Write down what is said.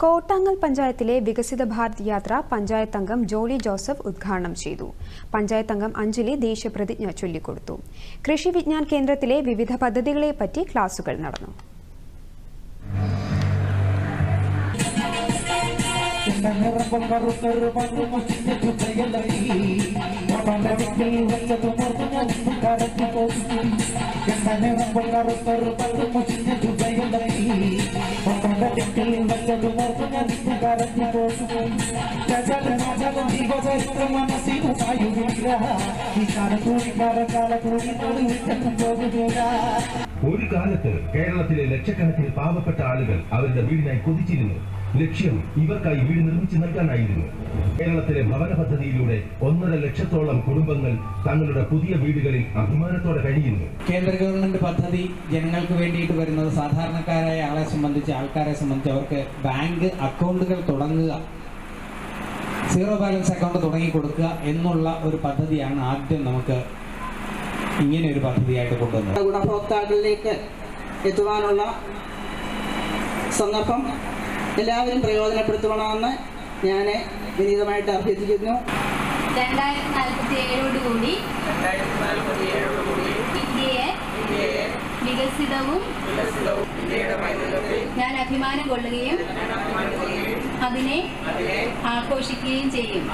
കോട്ടാങ്ങൽ പഞ്ചായത്തിലെ വികസിത ഭാരത് യാത്ര പഞ്ചായത്ത് അംഗം ജോളി ജോസഫ് ഉദ്ഘാടനം ചെയ്തു. പഞ്ചായത്ത് അംഗം അഞ്ജലി ദേശീയപ്രതിജ്ഞ ചൊല്ലിക്കൊടുത്തു. കൃഷി വിജ്ഞാൻ കേന്ദ്രത്തിലെ വിവിധ പദ്ധതികളെപ്പറ്റി ക്ലാസുകൾ നടന്നു. നിറമ്പം കറുത്തൊരു ഒരു കാലത്ത് കേരളത്തിലെ ലക്ഷക്കണക്കിന് പാവപ്പെട്ട ആളുകൾ അവരുടെ വീടിനായി കൊതിച്ചിരുന്നു. ലക്ഷ്യം ഇവർക്കായി വീട് നിർമ്മിച്ചു നൽകാനായിരുന്നു. കേരളത്തിലെ ഭവന പദ്ധതിയിലൂടെ ഒന്നര ലക്ഷത്തോളം കുടുംബങ്ങൾ തങ്ങളുടെ പുതിയ വീടുകളിൽ അഭിമാനത്തോടെ കഴിയുന്നു. കേന്ദ്ര ഗവൺമെന്റ് പദ്ധതി ജനങ്ങൾക്ക് വേണ്ടിയിട്ട് വരുന്നത് സാധാരണക്കാരായ ആളെ സംബന്ധിച്ച് ആൾക്കാരെ സംബന്ധിച്ച് അവർക്ക് ബാങ്ക് അക്കൗണ്ടുകൾ തുടങ്ങുക സീറോ ബാലൻസ് അക്കൗണ്ട് തുടങ്ങി കൊടുക്കുക എന്നുള്ള ഒരു പദ്ധതിയാണ് ആദ്യം നമുക്ക് ഇങ്ങനെ ഒരു പദ്ധതിയായിട്ട് കൊണ്ടുവന്നത്. ഗുണഭോക്താക്കളിലേക്ക് എത്തുവാനുള്ള സന്ദർഭം എല്ലാവരും പ്രയോജനപ്പെടുത്തണമെന്ന് ഞാൻ വിനീതമായിട്ട് അഭ്യർത്ഥിക്കുന്നു. രണ്ടായിരത്തി നാൽപ്പത്തി ഏഴോടുകൂടി ഇന്ത്യയെ വികസിതവും ഞാൻ അഭിമാനം കൊള്ളുകയും അതിനെ ആഘോഷിക്കുകയും ചെയ്യും.